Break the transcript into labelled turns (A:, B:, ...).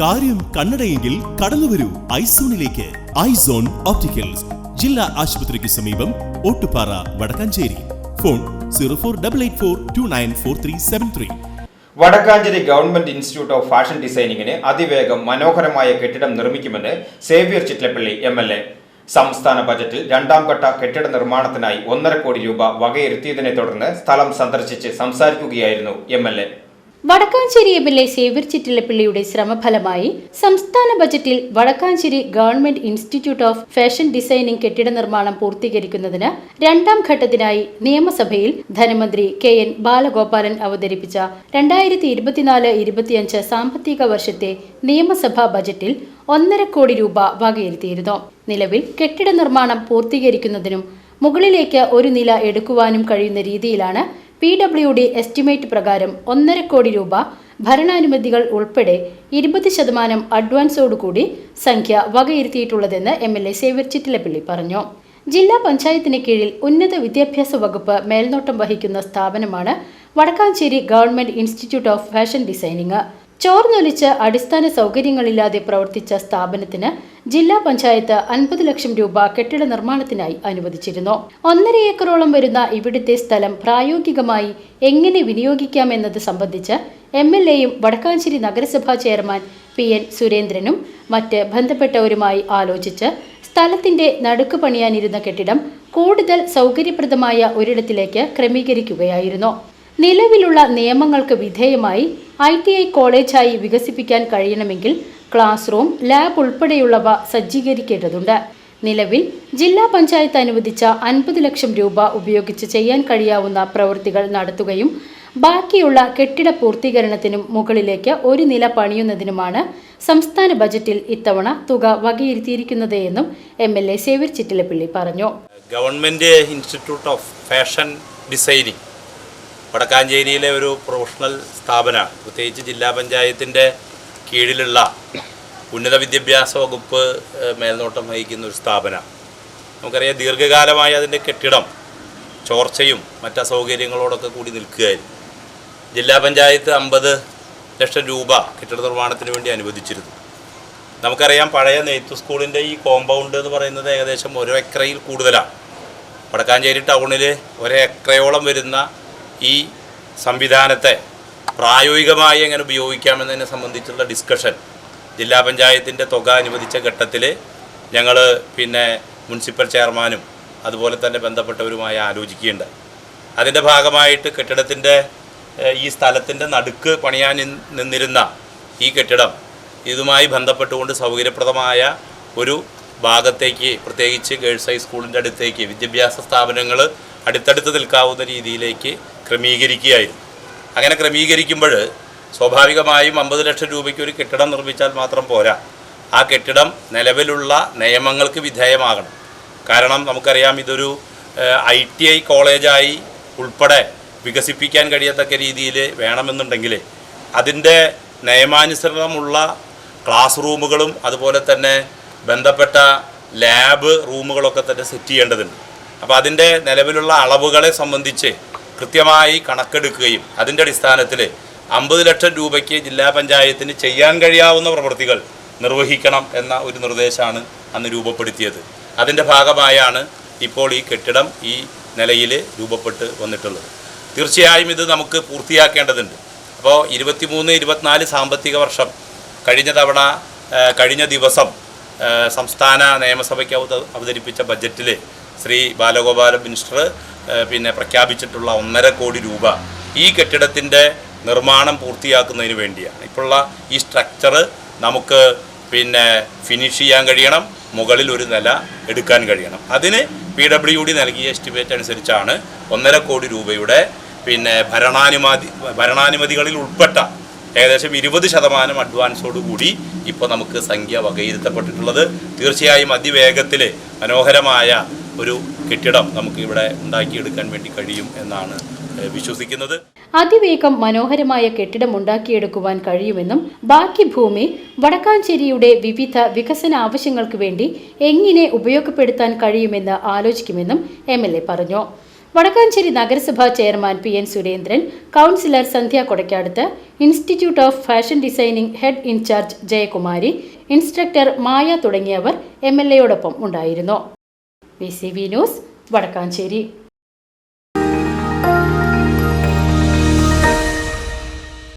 A: കാര്യം കണ്ണടയെങ്കിൽ കടന്നുവരൂ ഐസോണിലേക്ക്. Eyes on opticals. ജില്ലാ ആശുപത്രിക്ക് സമീപം Ottupara Vadakkanchery. Phone zero four double eight four two nine four three seven three.
B: Vadakkanchery government institute of fashion ഡിസൈനിങ്ങിന് അതിവേഗം മനോഹരമായ കെട്ടിടം നിർമ്മിക്കുമെന്ന് Xavier Chittilappally M L A. സംസ്ഥാന ബജറ്റിൽ രണ്ടാം ഘട്ട കെട്ടിട നിർമ്മാണത്തിനായി ഒന്നര കോടി രൂപ വകയിരുത്തിയതിനെ തുടർന്ന് സ്ഥലം സന്ദർശിച്ച് സംസാരിക്കുകയായിരുന്നു M L A.
C: Vadakkancheri M L A Xavier ചിറ്റിലപ്പിള്ളിയുടെ ശ്രമഫലമായി സംസ്ഥാന ബജറ്റിൽ Vadakkancheri government institute of fashion designing കെട്ടിട നിർമ്മാണം പൂർത്തീകരിക്കുന്നതിന് രണ്ടാം ഘട്ടത്തിനായി നിയമസഭയിൽ ധനമന്ത്രി കെ എൻ ബാലഗോപാലൻ അവതരിപ്പിച്ച രണ്ടായിരത്തി ഇരുപത്തിനാല് ഇരുപത്തിയഞ്ച് സാമ്പത്തിക വർഷത്തെ നിയമസഭാ ബജറ്റിൽ ഒന്നര കോടി രൂപ വകയിരുത്തിയിരുന്നു. നിലവിൽ കെട്ടിട നിർമ്മാണം പൂർത്തീകരിക്കുന്നതിനും മുകളിലേക്ക് ഒരു നില എടുക്കുവാനും കഴിയുന്ന രീതിയിലാണ് പി ഡബ്ല്യു ഡി എസ്റ്റിമേറ്റ് പ്രകാരം ഒന്നര കോടി രൂപ ഭരണാനുമതികൾ ഉൾപ്പെടെ ഇരുപത് ശതമാനം അഡ്വാൻസോടുകൂടി സംഖ്യ വകയിരുത്തിയിട്ടുള്ളതെന്ന് M L A Xavier Chittilappally പറഞ്ഞു. ജില്ലാ പഞ്ചായത്തിന് കീഴിൽ ഉന്നത വിദ്യാഭ്യാസ വകുപ്പ് മേൽനോട്ടം വഹിക്കുന്ന സ്ഥാപനമാണ് Vadakkancheri government institute of fashion designing. ചോർന്നൊലിച്ച് അടിസ്ഥാന സൗകര്യങ്ങളില്ലാതെ പ്രവർത്തിച്ച സ്ഥാപനത്തിന് ജില്ലാ പഞ്ചായത്ത് അൻപത് ലക്ഷം രൂപ കെട്ടിട നിർമ്മാണത്തിനായി അനുവദിച്ചിരുന്നു. ഒന്നര ഏക്കറോളം വരുന്ന ഇവിടുത്തെ സ്ഥലം പ്രായോഗികമായി എങ്ങനെ വിനിയോഗിക്കാമെന്നത് സംബന്ധിച്ച് എം എൽ എയും വടക്കാഞ്ചേരി നഗരസഭാ ചെയർമാൻ പി എൻ സുരേന്ദ്രനും മറ്റ് ബന്ധപ്പെട്ടവരുമായി ആലോചിച്ച് സ്ഥലത്തിന്റെ നടുക്ക് പണിയാനിരുന്ന കെട്ടിടം കൂടുതൽ സൗകര്യപ്രദമായ ഒരിടത്തിലേക്ക് ക്രമീകരിക്കുകയായിരുന്നു. നിലവിലുള്ള നിയമങ്ങൾക്ക് വിധേയമായി ഐ ടി ഐ കോളേജായി വികസിപ്പിക്കാൻ കഴിയണമെങ്കിൽ ക്ലാസ് റൂം ലാബ് ഉൾപ്പെടെയുള്ളവ സജ്ജീകരിക്കേണ്ടതുണ്ട്. നിലവിൽ ജില്ലാ പഞ്ചായത്ത് അനുവദിച്ച അൻപത് ലക്ഷം രൂപ ഉപയോഗിച്ച് ചെയ്യാൻ കഴിയാവുന്ന പ്രവൃത്തികൾ നടത്തുകയും ബാക്കിയുള്ള കെട്ടിട പൂർത്തീകരണത്തിനും മുകളിലേക്ക് ഒരു നില പണിയുന്നതിനുമാണ് സംസ്ഥാന ബജറ്റിൽ ഇത്തവണ തുക വകയിരുത്തിയിരിക്കുന്നത് എന്നും M L A Xavier Chittilappilly പറഞ്ഞു.
D: Government institute of fashion designing വടക്കാഞ്ചേരിയിലെ ഒരു പ്രൊഫഷണൽ സ്ഥാപനമാണ്. പ്രത്യേകിച്ച് ജില്ലാ പഞ്ചായത്തിന്റെ കീഴിലുള്ള ഉന്നത വിദ്യാഭ്യാസ വകുപ്പ് മേൽനോട്ടം വഹിക്കുന്ന ഒരു സ്ഥാപനമാണ്. നമുക്കറിയാം ദീർഘകാലമായി അതിന്റെ കെട്ടിടം ചോർച്ചയും മറ്റ് അസൗകര്യങ്ങളോടൊക്കെ കൂടി നിൽക്കുകയായിരുന്നു. ജില്ലാ പഞ്ചായത്ത് അമ്പത് ലക്ഷം രൂപ കെട്ടിട നിർമ്മാണത്തിന് വേണ്ടി അനുവദിച്ചിരുന്നു. നമുക്കറിയാം പഴയ നെയ്ത്ത് സ്കൂളിന്റെ ഈ കോമ്പൗണ്ട് എന്ന് പറയുന്നത് ഏകദേശം ഒരു ഏക്കറയിൽ കൂടുതലാണ്. വടക്കാഞ്ചേരി ടൗണിൽ ഒരേക്കറയോളം വരുന്ന ഈ സംവിധാനത്തെ പ്രായോഗികമായി എങ്ങനെ ഉപയോഗിക്കാമെന്നതിനെ സംബന്ധിച്ചുള്ള ഡിസ്കഷൻ ജില്ലാ പഞ്ചായത്തിന്റെ തുക അനുവദിച്ച ഘട്ടത്തിൽ ഞങ്ങൾ പിന്നെ മുനിസിപ്പൽ ചെയർമാനും അതുപോലെ തന്നെ ബന്ധപ്പെട്ടവരുമായി ആലോചിക്കുകയുണ്ട് അതിന്റെ ഭാഗമായിട്ട് കെട്ടിടത്തിന്റെ ഈ സ്ഥലത്തിന്റെ നടുക്ക് പണിയാൻ നിന്നിരുന്ന ഈ കെട്ടിടം ഇതുമായി ബന്ധപ്പെട്ടുകൊണ്ട് സൗകര്യപ്രദമായ ഒരു ഭാഗത്തേക്ക് പ്രത്യേകിച്ച് ഗേൾസ് ഹൈസ്കൂളിന്റെ അടുത്തേക്ക് വിദ്യാഭ്യാസ സ്ഥാപനങ്ങൾ അടുത്തടുത്ത് നിൽക്കാവുന്ന രീതിയിലേക്ക് ക്രമീകരിക്കുകയായിരുന്നു. അങ്ങനെ ക്രമീകരിക്കുമ്പോൾ സ്വാഭാവികമായും അമ്പത് ലക്ഷം രൂപയ്ക്ക് ഒരു കെട്ടിടം നിർമ്മിച്ചാൽ മാത്രം പോരാ. ആ കെട്ടിടം നിലവിലുള്ള നിയമങ്ങൾക്ക് വിധേയമാകണം. കാരണം നമുക്കറിയാം ഇതൊരു ഐ ടി ഐ കോളേജായി ഉൾപ്പെടെ വികസിപ്പിക്കാൻ കഴിയത്തക്ക രീതിയിൽ വേണമെന്നുണ്ടെങ്കിൽ അതിന്റെ നിയമാനുസരണമുള്ള ക്ലാസ് റൂമുകളും അതുപോലെ തന്നെ ബന്ധപ്പെട്ട ലാബ് റൂമുകളൊക്കെ തന്നെ സെറ്റ് ചെയ്യേണ്ടതുണ്ട്. അപ്പോൾ അതിന്റെ നിലവിലുള്ള അളവുകളെ സംബന്ധിച്ച് കൃത്യമായി കണക്കെടുക്കുകയും അതിന്റെ അടിസ്ഥാനത്തിൽ അമ്പത് ലക്ഷം രൂപയ്ക്ക് ജില്ലാ പഞ്ചായത്തിന് ചെയ്യാൻ കഴിയാവുന്ന പ്രവൃത്തികൾ നിർവഹിക്കണം എന്ന ഒരു നിർദ്ദേശമാണ് അന്ന് രൂപപ്പെടുത്തിയത്. അതിന്റെ ഭാഗമായാണ് ഇപ്പോൾ ഈ കെട്ടിടം ഈ നിലയിൽ രൂപപ്പെട്ട് വന്നിട്ടുള്ളത്. തീർച്ചയായും ഇത് നമുക്ക് പൂർത്തിയാക്കേണ്ടതുണ്ട്. അപ്പോൾ ഇരുപത്തിമൂന്ന് ഇരുപത്തിനാല് സാമ്പത്തിക വർഷം കഴിഞ്ഞ തവണ കഴിഞ്ഞ ദിവസം സംസ്ഥാന നിയമസഭയ്ക്ക് അവതരിപ്പിച്ച ബജറ്റിൽ ശ്രീ ബാലഗോപാല മിനിസ്റ്റർ പിന്നെ പ്രഖ്യാപിച്ചിട്ടുള്ള ഒന്നര കോടി രൂപ ഈ കെട്ടിടത്തിന്റെ നിർമ്മാണം പൂർത്തിയാക്കുന്നതിന് വേണ്ടിയാണ്. ഇപ്പോഴുള്ള ഈ സ്ട്രക്ചർ നമുക്ക് പിന്നെ ഫിനിഷ് ചെയ്യാൻ കഴിയണം മുകളിൽ ഒരു നില എടുക്കാൻ കഴിയണം. അതിന് പി ഡബ്ല്യു ഡി നൽകിയ എസ്റ്റിമേറ്റ് അനുസരിച്ചാണ് ഒന്നര കോടി രൂപയുടെ പിന്നെ ഭരണാനുമതി ഭരണാനുമതികളിൽ ഉൾപ്പെട്ട ഏകദേശം ഇരുപത് ശതമാനം അഡ്വാൻസോട് കൂടി ഇപ്പോൾ നമുക്ക് സംഖ്യ വകയിരുത്തപ്പെട്ടിട്ടുള്ളത്. തീർച്ചയായും അതിവേഗത്തിൽ മനോഹരമായ ഒരു കെട്ടിടം നമുക്ക് ഇവിടെ ഉണ്ടാക്കിയെടുക്കാൻ വേണ്ടി കഴിയും എന്നാണ് വിശ്വസിക്കുന്നത്.
C: അതിവേഗം മനോഹരമായ കെട്ടിടം ഉണ്ടാക്കിയെടുക്കുവാൻ കഴിയുമെന്നും ബാക്കി ഭൂമി വടക്കാഞ്ചേരിയുടെ വിവിധ വികസന ആവശ്യങ്ങൾക്ക് വേണ്ടി എങ്ങനെ ഉപയോഗപ്പെടുത്താൻ കഴിയുമെന്ന് ആലോചിക്കുമെന്നും എ പറഞ്ഞു. വടക്കാഞ്ചേരി നഗരസഭാ chairman P N Surendran councillor Sandhya Kodakkadath institute of fashion designing head in charge Jayakumari instructor Maya തുടങ്ങിയവർ എം എൽ എയോടൊപ്പം ഉണ്ടായിരുന്നു. B C news Vadakkancheri.